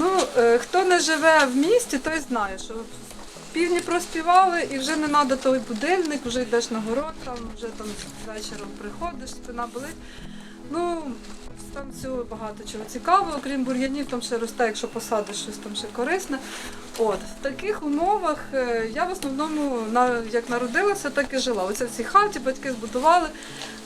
Ну, е, хто не живе в місті, той знає, що півні проспівали і вже не треба той будильник, вже йдеш на город, там вже там вечором приходиш, спина болить. Ну, там всього багато чого цікавого, окрім бур'янів, там ще росте, якщо посадиш щось там ще корисне. От, в таких умовах е, я в основному як народилася, так і жила. Оце в цій хаті батьки збудували.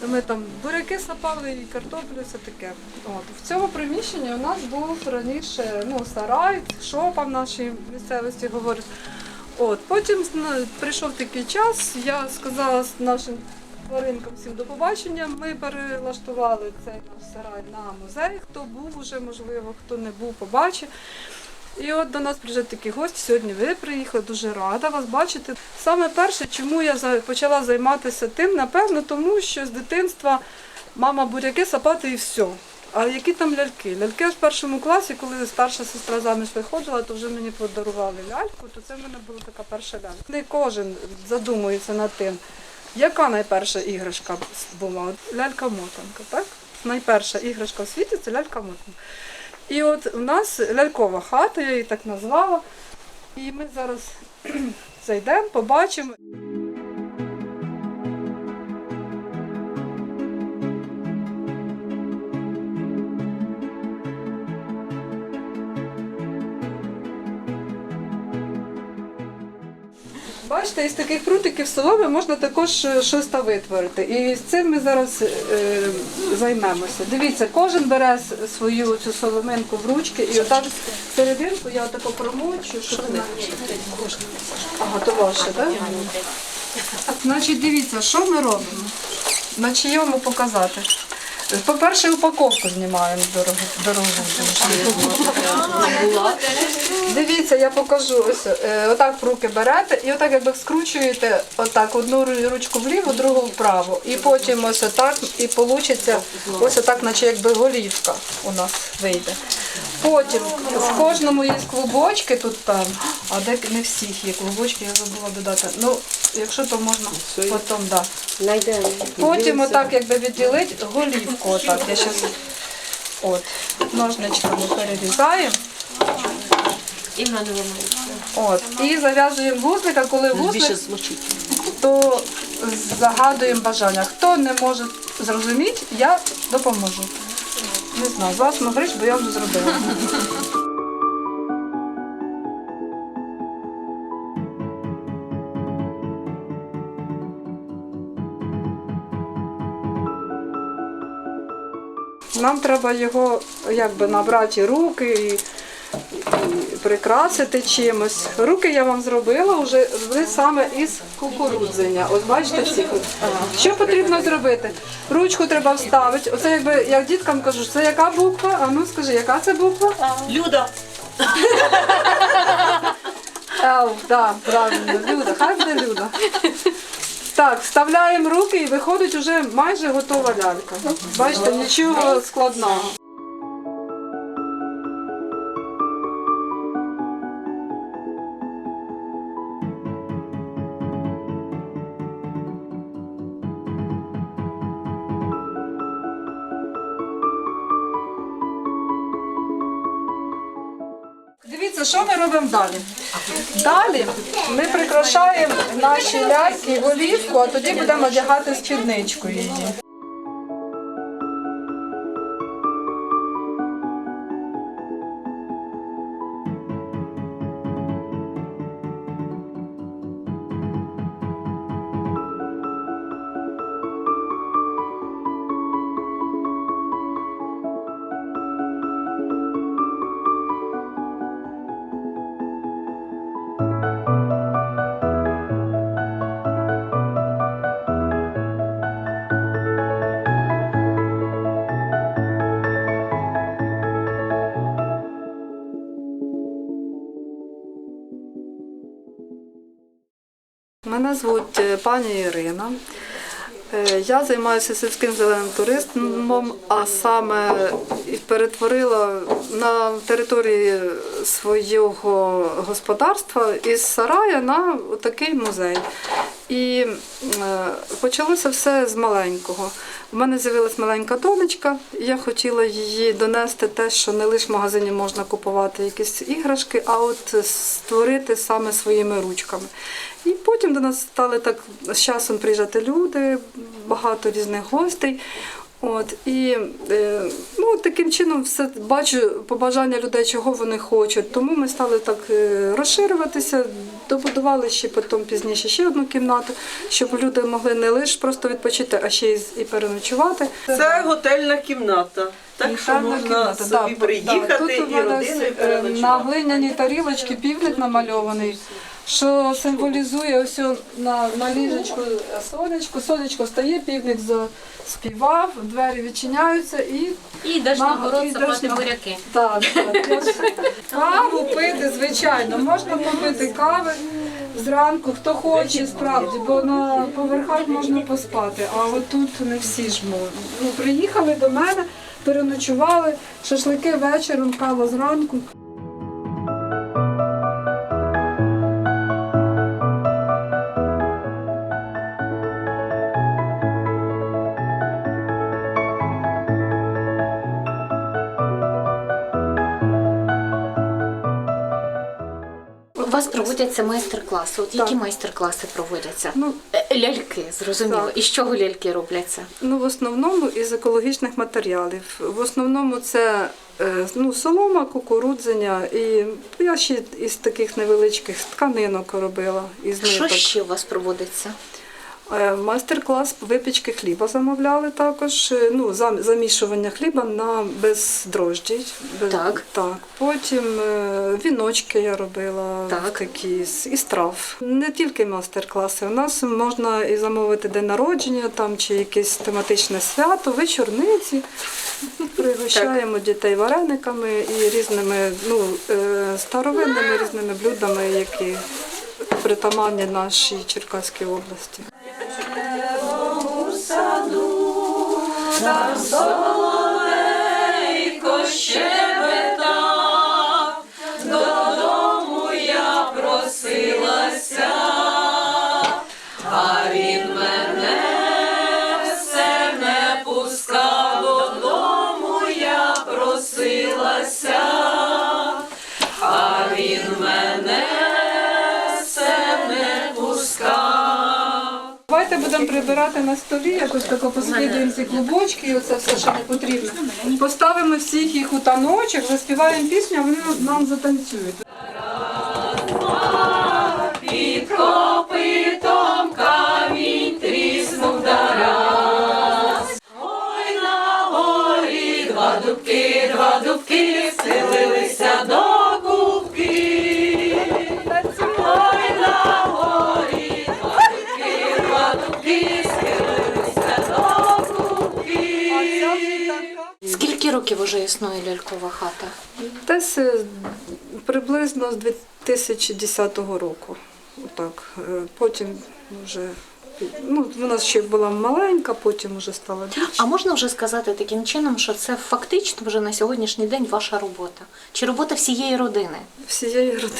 Ми там буряки сапали і картоплю, все таке. От. В цьому приміщенні у нас був раніше ну, сарай, шопа в нашій місцевості говорить. От. Потім зна- прийшов такий час, я сказала нашим тваринкам всім до побачення. Ми перелаштували цей наш сарай на музей. Хто був уже, можливо, хто не був, побачив. І от до нас приїжджають такі гості. Сьогодні ви приїхали, дуже рада вас бачити. Саме перше, чому я почала займатися тим, напевно, тому що з дитинства мама буряки сапати і все. А які там ляльки? Ляльки в першому класі, коли старша сестра заміж виходила, то вже мені подарували ляльку, то це в мене була така перша лялька. Не кожен задумується над тим, яка найперша іграшка була. Лялька-мотанка, так? Найперша іграшка в світі це лялька-мотанка. І от у нас лялькова хата, я її так назвала. І ми зараз зайдемо, побачимо. Бачите, із таких прутиків соломи можна також е, щось та витворити. І з цим ми зараз е, займемося. Дивіться, кожен бере свою цю соломинку в ручки і отак серединку я отако промочу, щоб вона... Ага, то ваше, так? Значить, дивіться, що ми робимо? На чийому показати? По-перше, упаковку знімаємо дорогу. дорогу. Дивіться, я покажу. Ось е, отак в руки берете і отак якби скручуєте отак одну ручку вліво, другу вправо. І потім ось отак і вийде ось отак, наче якби голівка у нас вийде. Потім в кожному є клубочки тут там, а де не всіх є клубочки, я забула додати. Ну, якщо то можна потім, да. Найдемо. Потім отак якби відділити голівку. Отак. Я щас от ножничками перерізаємо. І в мене ламається. От. І зав'язуємо вузлик, а коли Більше вузлик, то загадуємо бажання. Хто не може зрозуміти, я допоможу. Не знаю, з вас могрич, бо я вже зробила. Нам треба його якби набрати руки і, і прикрасити чимось. Руки я вам зробила вже саме із кукурудзення. Ось бачите всі. Що потрібно зробити? Ручку треба вставити. Оце якби я діткам кажу, це яка буква? А ну скажи, яка це буква? Люда! Ел, да, правильно, Люда, хай буде Люда. Так, вставляємо руки і виходить вже майже готова лялька. Бачите, нічого складного. Дивіться, що ми робимо далі. Далі ми прикрашаємо наші ляльки олівку, а тоді будемо одягати спідничку її. Мене звуть е, пані Ірина. Е, Я займаюся сільським зеленим туризмом, а саме перетворила на території свого господарства із сарая на такий музей. І е, почалося все з маленького. У мене з'явилась маленька донечка, і я хотіла її донести те, що не лише в магазині можна купувати якісь іграшки, а от створити саме своїми ручками. І потім до нас стали так з часом приїжджати люди, багато різних гостей. От і е, ну таким чином все бачу побажання людей, чого вони хочуть. Тому ми стали так е, розширюватися, добудували ще потім пізніше ще одну кімнату, щоб люди могли не лише просто відпочити, а ще й і переночувати. Це готельна кімната. Так що можна кімната, собі да, приїхати да. Тут і родиною е, на переночувати. глиняній тарілочці півник намальований, що символізує ось на, на ліжечку сонечко. Сонечко встає, півник заспівав, двері відчиняються і І йдеш на город ти сапати буряки. так, так. Каву пити, звичайно, можна попити кави зранку, хто хоче, справді, бо на поверхах можна поспати, а от тут не всі ж можуть. Ну, приїхали до мене, переночували, шашлики вечором, кава зранку. Вас проводяться майстер-класи. От які майстер-класи проводяться? Ну, Е, Ляльки, зрозуміло. Так. І з чого ляльки робляться? Ну, в основному із екологічних матеріалів. В основному це е, ну, солома, кукурудзення і я ще із таких невеличких тканинок робила із Що ще у вас проводиться? Е, Майстер-клас випічки хліба замовляли також. е, Ну, зам- замішування хліба на бездрожджі. Без- Так. так. Потім е, віночки я робила Так. такі з із трав. Не тільки майстер-класи. У нас можна і замовити день народження там чи якесь тематичне свято, вечорниці. Пригощаємо дітей варениками і різними ну, старовинними різними блюдами, які притаманні нашій Черкаській області. Давайте будемо прибирати на столі, якось тако поскидуємо ці клубочки, і оце все, що не потрібно. Поставимо всіх їх у таночок, заспіваємо пісню, а вони нам затанцюють. Скільки років уже існує лялькова хата? Десь е, приблизно з 2010 року. Отак. Е, Потім вже ну, вона ще була маленька, потім вже стала більше. А можна вже сказати таким чином, що це фактично вже на сьогоднішній день ваша робота? Чи робота всієї родини? всієї родини.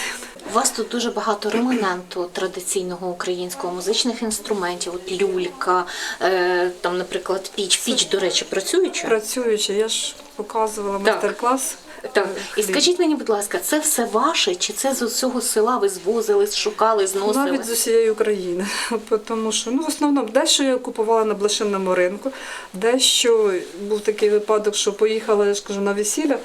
У вас тут дуже багато реманенту традиційного українського музичних інструментів, от люлька, е, там, наприклад, піч. Піч, до речі, працююча? Працюючи, я ж показувала майстер-клас. Так, і скажіть мені, будь ласка, це все ваше, чи це з усього села ви звозили, шукали, зносили? Навіть з усієї України, тому що ну в основному дещо я купувала на блошинному ринку, дещо був такий випадок, що поїхала, я ж кажу, на весілля,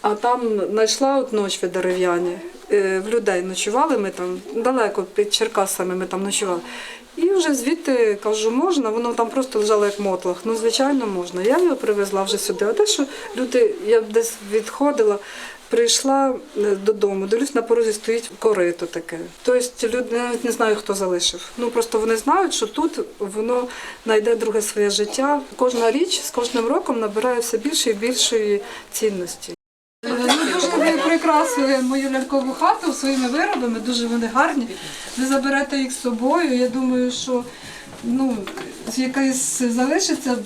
а там знайшла от ночви дерев'яні. Е, В людей ночували ми там далеко під Черкасами. Ми там ночували. І вже звідти кажу, можна, воно там просто лежало як мотлах. Ну, звичайно, можна. Я його привезла вже сюди. А те, що люди, я десь відходила, прийшла е, додому, дивлюсь, на порозі стоїть корито таке. Тобто люди навіть не знаю, хто залишив. Ну просто вони знають, що тут воно знайде друге своє життя. Кожна річ з кожним роком набирає все більше і більшої цінності. Ви прикрасили мою лялькову хату своїми виробами, дуже вони гарні. Ви заберете їх з собою. Я думаю, що ну, якась залишиться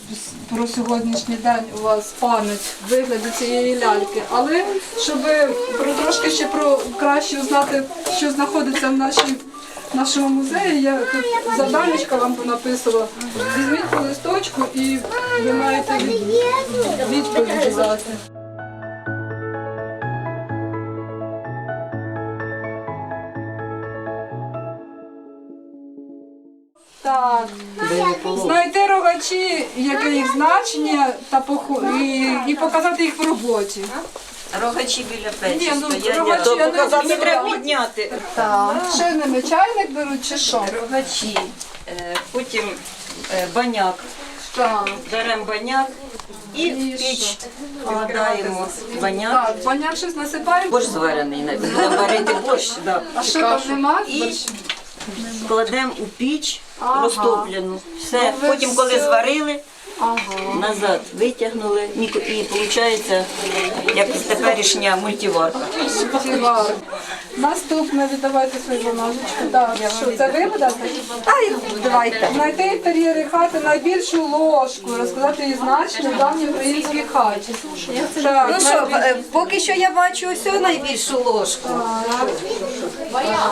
про сьогоднішній день у вас пам'ять в вигляді цієї ляльки. Але щоб про трошки ще про краще узнати, що знаходиться в нашій нашого музею. Я тут завданечко вам понаписала. Візьміть по листочку і ви маєте від- відповіді дати. Так, знайти рогачі, яке їх значення, та поху- і, і показати їх в роботі. Рогачі біля печі Ні, ну стоять. рогачі То я не показати треба підняти. Так. Ще ними чайник беруть чи що? Рогачі, е, потім е, баняк. Так. Беремо баняк і І в піч вкладаємо баняк. Так, баняк щось насипаємо. Борщ зварений, варити борщ, да. А що там нема? І Борщ? кладемо у піч. Розтоплену. Все, Ну, потім коли зварили. Назад витягнули і виходить, як теперішня мультиварка. Наступне віддавайте свою бумажечку. Так, що це ви будете? Ай, давайте. Знайти інтер'єри хати найбільшу ложку, розказати її значення в давній українській хаті. Так, Ну що, е, поки що я бачу ось найбільшу ложку.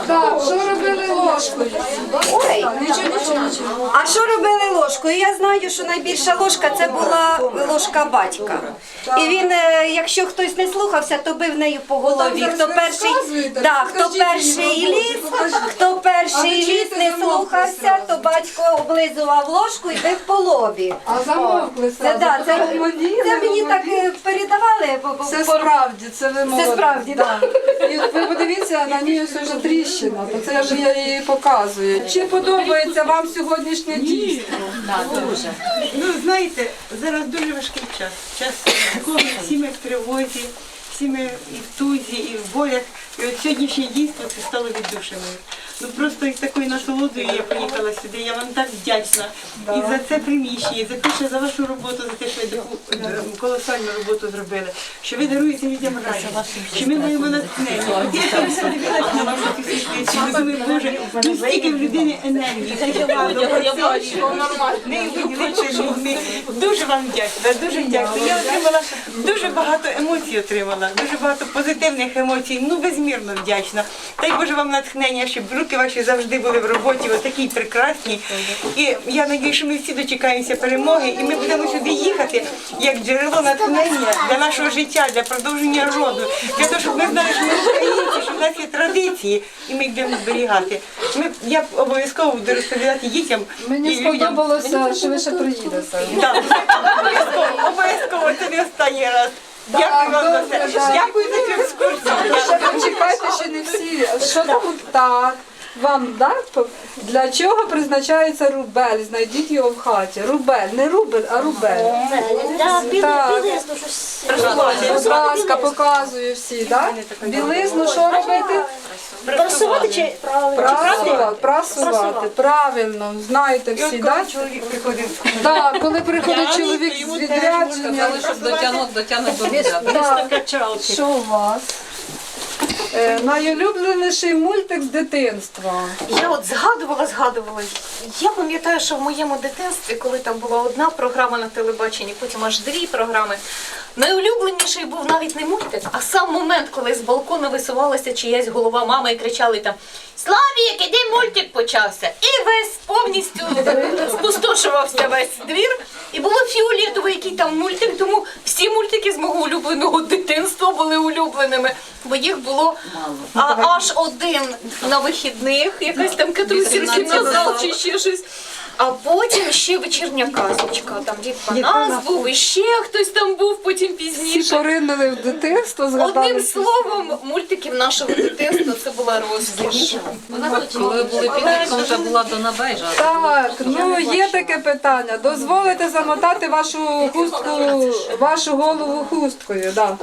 Так, що робили ложкою? Ой, Нічого, нічого, нічого. а що робили ложкою? Я знаю, що найбільша ложка це була ложка батька. І він, е, якщо хтось не слухався, то бив нею по голові. Хто перший, да, хто перший ліс, хто перший ліс не слухався, то батько облизував ложку і бив по лобі. А замовкли Це, да, це, це мені так е, передавали. бо- Це справді, це ви молоді. справді, да. І ви подивіться, на ній ось вже тріщина, то це ж я її показую. Чи подобається вам сьогоднішнє дійство? Ну, знаєте, зараз дуже важкий час. Час коли всі ми в тривозі, всі ми і в тузі, і в болях. І от сьогоднішнє дійство це стало віддушиною. Ну просто із такою насолодою я приїхала сюди. Я вам так вдячна і за це приміщення, і за те, що за вашу роботу, за те, що ви таку е, колосальну роботу зробили, що ви даруєте людям радість, що ми маємо натхнення. От Я все дивилася на вашу цю думаю, Боже, ну стільки в людини енергії. Не людьми. Дуже вам вдячна, дуже вдячна. Я отримала дуже багато емоцій отримала, дуже багато позитивних емоцій. Ну безмірно вдячна. Дай Боже вам натхнення, щоб руки ваші завжди були в роботі, отакі прекрасні. І я надію, що ми всі дочекаємося перемоги, і ми будемо сюди їхати як джерело натхнення для нашого життя, для продовження роду, для того, щоб ми знали, що ми українці, що в нас є традиції, і ми їх будемо зберігати. Ми, я обов'язково буду розповідати дітям Мені і людям. сподобалося, що ви ще приїдете. Так, обов'язково, обов'язково, це не останній раз. Дякую вам за це. Дякую за цю екскурсію. Ще почекайте, ще не всі. Що там так? Вам так? Для чого призначається рубель? Знайдіть його в хаті. Рубель, не рубель, а рубель. Так. Будь ласка, показую всі, так? Білизну що робити? Просувати чи Прасувати, прасувати. Правильно, знаєте всі, так? чоловік приходив Так, коли приходить чоловік з відрядження. дотягнути, Так. Що у вас? Е, найулюбленіший мультик з дитинства. Я от згадувала, згадувала. Я пам'ятаю, що в моєму дитинстві, коли там була одна програма на телебаченні, потім аж дві програми. Найулюбленіший був навіть не мультик, а сам момент, коли з балкону висувалася чиясь голова мами і кричали там Славік, іди мультик почався. І весь повністю спустошувався весь двір. І було фіолетово, який там мультик, тому всі мультики з мого улюбленого дитинства були улюбленими, бо їх було а, аж один на вихідних, якась там катрусівський назад чи ще щось. А потім ще вечірня казочка. Там дід Панас був, і ще хтось там був потім Всі пізніше. поринули в дитинство, згадали. Одним словом, мультиків нашого дитинства це була розкіш. Коли були підлітком, вже була до набежа. Так, ну є таке питання. Дозволите замотати вашу хустку, вашу голову хусткою. Да.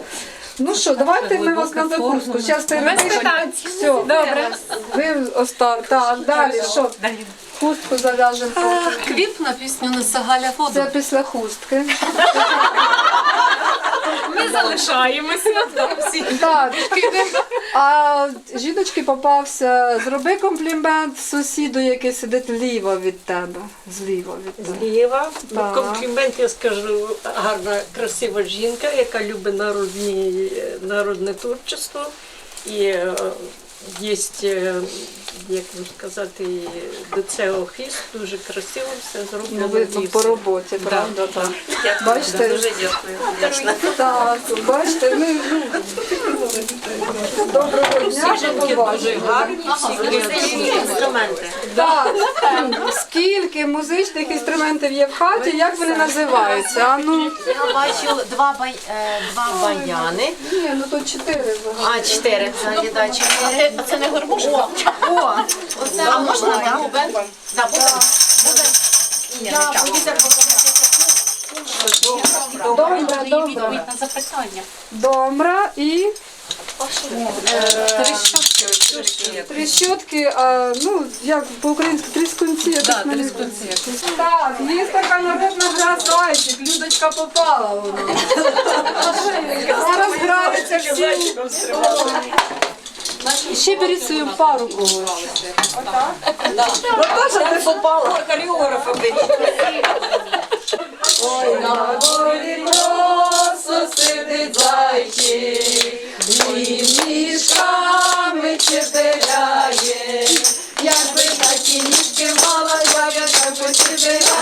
Ну що, давайте ми вас на закуску. Зараз ти Все, добре. Ви остав. Так, далі що? Хустку зав'яжемо. Кліп на пісню «Неса Галя воду». Це після хустки. Ми залишаємося там всі. Так. А жіночки попався, зроби комплімент сусіду, який сидить ліво від тебе. Зліва від тебе. Зліва. Так. Комплімент я скажу гарна, красива жінка, яка любить народні, народне творчество. І е, є е, як би сказати, до цього хисту, дуже красиво все Ну, зроблено. видно і по роботі, правда? да. Так. Бачите? Дуже дякую. Так, бачите, ми ну, доброго дня, до побачення. Музичні інструменти. Так, скільки музичних інструментів є в хаті, як вони називаються? А ну, Я бачу два, бай, е, два баяни. ні, ну то чотири взагалі. А, чотири взагалі, да, чотири. Це не гармошка? О, оце а можна, да? Бубен? Да, бубен. Я повітря Добре, добре. на запитання. Домра і Тріщотки. тріщотки, а, ну, як по-українськи, тріскунці. я так не знаю. Так, є така народна гра зайчик, Людочка попала вона. Зараз граються всі. Ще беріть свою пару когось. Хореографа беріть. Ой, на горі просто сидить зайчик, і чепеляє. Якби такі ніжки мала, я б так почепеляла, як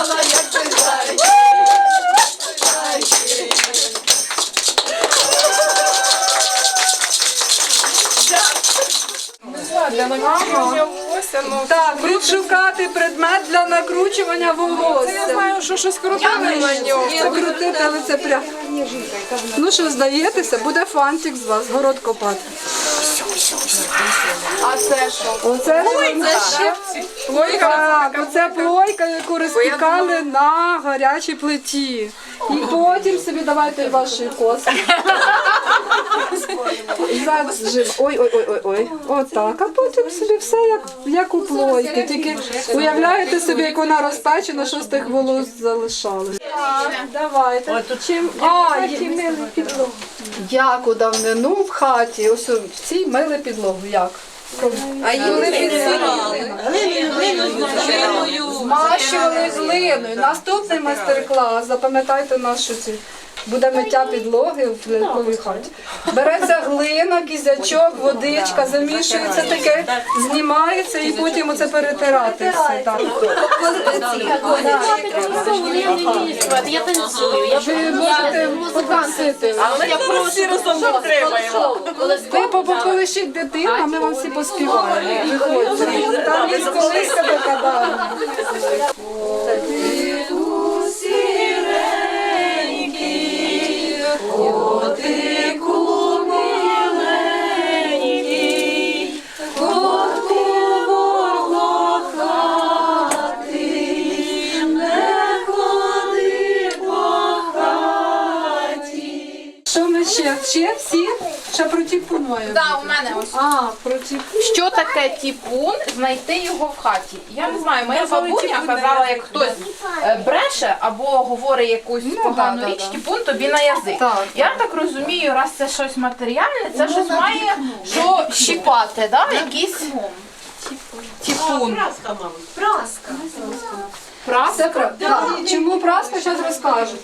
Так, будуть шукати предмет для накручування волосся. Я знаю, що щось крутили на нього. Це крутити, але це прям. Ну що, здаєтеся, буде фантик з вас, город копати. А це що? Оце це ще плойка. Так, оце плойка, яку розпікали на гарячій плиті. І потім собі давайте ваші коси. Зараз жив. Ой, ой, ой, ой, ой. Отак. А потім собі все як, як у плойки. Тільки уявляєте собі, як вона розпечена, що з тих волос залишалось. Так, давайте. Чим а, є... як у давнину в хаті, ось в цій мили підлогу. Як? А її Змащували глиною. Наступний майстер-клас, запам'ятайте нашу ці. Буде миття підлоги в ляльковій хаті. Береться глина, кізячок, водичка, замішується таке, знімається і потім оце перетирати все. Так. Я танцюю, я Ви можете попросити. Але я всі разом підтримаємо. Ви попелищіть дитину, а ми вам всі поспіваємо. Виходьте. Там є колиска така дана. Ще? Всі? Ще про тіпун маємо. Так, у мене ось. А, про тіпун. Що таке тіпун? Знайти його в хаті. Я не знаю, моя бабуня казала, як хтось е, бреше або говорить якусь погану да, да, річ, да. тіпун тобі на язик. Так. Я так розумію, раз це щось матеріальне, це щось має що щіпати, да? якийсь тіпун. Це правда. Так. Чому праска зараз розкажу?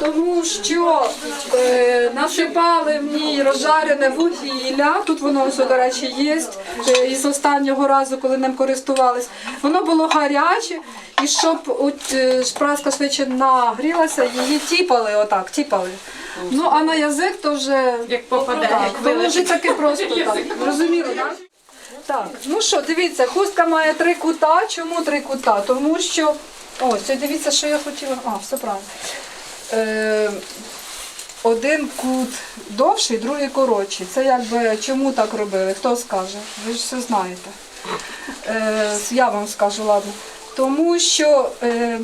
Тому що е, насипали в ній розжарене вугілля. Тут воно ось, до речі, є е, із останнього разу, коли ним користувались. Воно було гаряче, і щоб от, е, праска швидше нагрілася, її тіпали отак, тіпали. Ну а на язик то вже як попаде. Так, то вже таке просто так. Зрозуміло, так? Так, ну що, дивіться, хустка має три кута. Чому три кута? Тому що. Ось, дивіться, що я хотіла. А, все правильно. Е, один кут довший, другий коротший. Це якби чому так робили? Хто скаже? Ви ж все знаєте. Е, я вам скажу, ладно. Тому що е,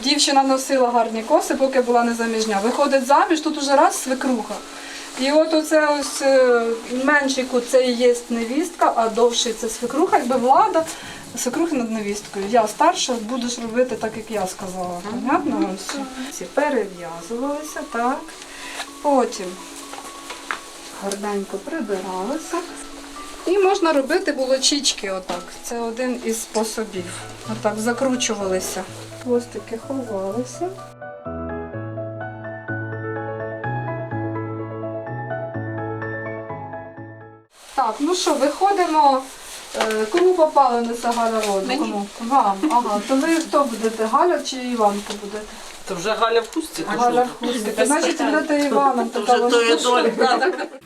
дівчина носила гарні коси, поки була незаміжня. Виходить заміж, тут уже раз свекруха. І от оце ось е, менший кут це і є невістка, а довший це свекруха, якби влада, свекрухи над невісткою. Я старша, будеш робити так, як я сказала. Понятно? Ось. Всі перев'язувалися, так. Потім гарненько прибиралися. І можна робити булочічки отак. Це один із способів. Отак закручувалися. Хвостики ховалися. Так, ну що, виходимо Кому попала на Сагарароду? Мені. Кому? Вам. Ага. То ви хто будете? Галя чи Іванка будете? То вже Галя в хустці. то Галя в хустці. То Значить будете Іваном. Така Вже то є важка.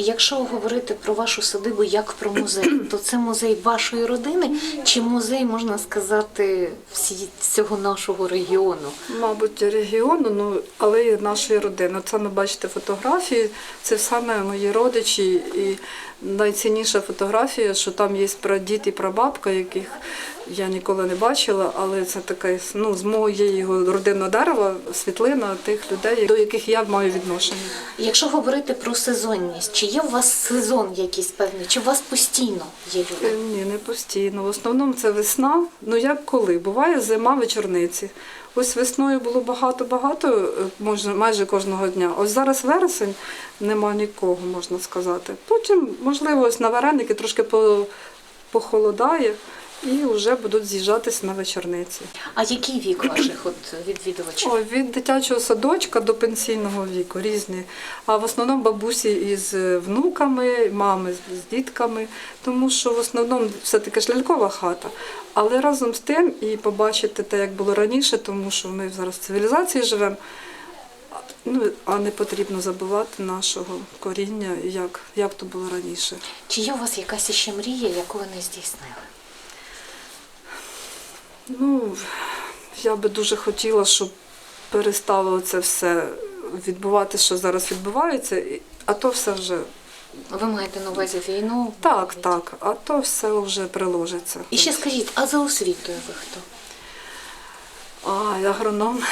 І якщо говорити про вашу садибу як про музей, то це музей вашої родини чи музей, можна сказати, всі, всього нашого регіону? Мабуть, регіону, ну але і нашої родини. Це ми бачите фотографії, це саме мої родичі. І найцінніша фотографія, що там є прадід і прабабка, яких я ніколи не бачила, але це таке ну, з моєї родинного дерева світлина тих людей, до яких я маю відношення. Якщо говорити про сезонність, чи є у вас сезон якийсь певний, чи у вас постійно є Е, люди? Ні, не постійно. В основному це весна. Ну як коли? Буває зима, вечорниці. Ось весною було багато-багато, е, може, майже кожного дня. Ось зараз вересень, нема нікого, можна сказати. Потім, можливо, ось на вареники трошки по- похолодає і вже будуть з'їжджатися на вечорниці. А який вік ваших от відвідувачів? Ой, від дитячого садочка до пенсійного віку різні. А в основному бабусі із е, внуками, мами з дітками, тому що в основному все-таки ж лялькова хата. Але разом з тим і побачити те, як було раніше, тому що ми зараз в цивілізації живемо. Ну, а не потрібно забувати нашого коріння, як, як то було раніше. Чи є у вас якась іще мрія, яку ви не здійснили? Ну, я би дуже хотіла, щоб перестало це все відбуватися, що зараз відбувається, а то все вже Ви маєте на увазі війну? так, так, а то все вже приложиться. І ще скажіть, а за освітою ви хто? А, агроном.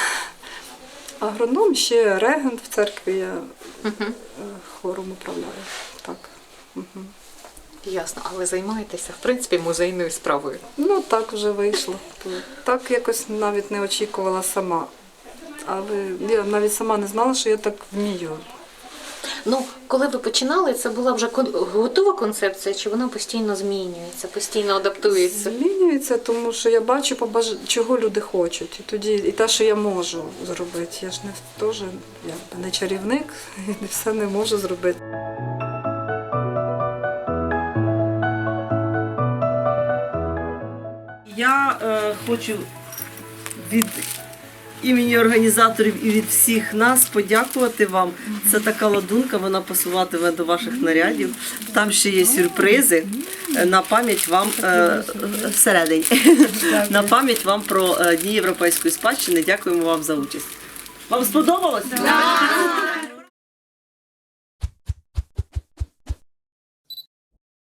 Агроном ще регент в церкві, я е, хором управляю. Так. Мгм. Ясно, але займаєтеся, в принципі, музейною справою. Ну, так вже вийшло. Так якось навіть не очікувала сама. Але я навіть сама не знала, що я так вмію. Ну, коли ви починали, це була вже кон- готова концепція, чи вона постійно змінюється, постійно адаптується? Змінюється, тому що я бачу, побаж... чого люди хочуть. І тоді і те, що я можу зробити. Я ж не теж якби не чарівник, і не все не можу зробити. Я е, хочу від імені організаторів і від всіх нас подякувати вам. Це така ладунка, вона посуватиме до ваших нарядів. Там ще є сюрпризи е, на пам'ять вам е, всередині. На пам'ять вам про е, Дні Європейської спадщини. Дякуємо вам за участь. Вам сподобалось?